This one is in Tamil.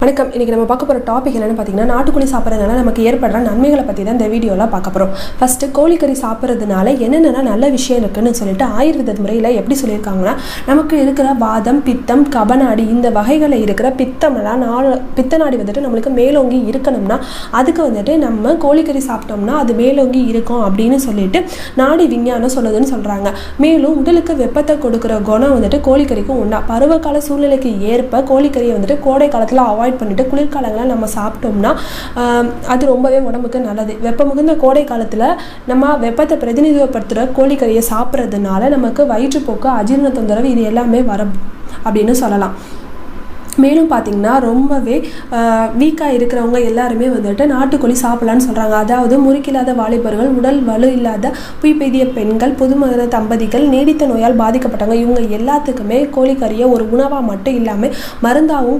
வணக்கம். இன்றைக்கி நம்ம பார்க்க போகிற டாபிக் என்னென்னு பார்த்தீங்கன்னா நாட்டுக்கோழி சாப்பிட்றதுனால நமக்கு ஏற்படுற நன்மைகளை பற்றி தான் இந்த வீடியோவில் பார்க்க போகிறோம் ஃபஸ்ட்டு கோழிக்கறி சாப்பிட்றதுனால என்னென்ன நல்ல விஷயம் இருக்குன்னு சொல்லிட்டு ஆயுர்வேத முறையில் எப்படி சொல்லியிருக்காங்கன்னா நமக்கு இருக்கிற வாதம் பித்தம் கபநாடி இந்த வகைகளில் இருக்கிற பித்தமெல்லாம் நாலு பித்த நாடி வந்துட்டு நம்மளுக்கு மேலோங்கி இருக்கணும்னா அதுக்கு வந்துட்டு நம்ம கோழிக்கறி சாப்பிட்டோம்னா அது மேலோங்கி இருக்கும் அப்படின்னு சொல்லிட்டு நாடி விஞ்ஞானம் சொல்லுதுன்னு சொல்கிறாங்க மேலும் உடலுக்கு வெப்பத்தை கொடுக்குற குணம் வந்துட்டு கோழிக்கறிக்கும் உண்டா? பருவகால சூழ்நிலைக்கு ஏற்ப கோழிக்கறியை வந்துட்டு கோடை காலத்தில் அவாய்ட் பண்ணிட்டு குளிர்காலங்களில் நம்ம சாப்பிட்டோம்னா அது ரொம்பவே உடம்புக்கு நல்லது. வெப்பம் மிகுந்த கோடை காலத்தில் நம்ம வெப்பத்தை பிரதிநிதித்துவப்படுத்துகிற கோழிக்கறியை சாப்பிட்றதுனால நமக்கு வயிற்றுப்போக்கு அஜீரண தொந்தரவு இது எல்லாமே வர அப்படின்னு சொல்லலாம். மேலும் பார்த்திங்கன்னா ரொம்பவே வீக்காக இருக்கிறவங்க எல்லாருமே வந்துட்டு நாட்டுக்கோழி சாப்பிடலான்னு சொல்கிறாங்க அதாவது முறுக்கில்லாத வாலிபர்கள் உடல் வலு இல்லாத புய்பெய்திய பெண்கள் புதுமகன தம்பதிகள் நீடித்த நோயால் பாதிக்கப்பட்டவங்க இவங்க எல்லாத்துக்குமே கோழிக்கறியை ஒரு உணவாக மட்டும் இல்லாமல் மருந்தாகவும்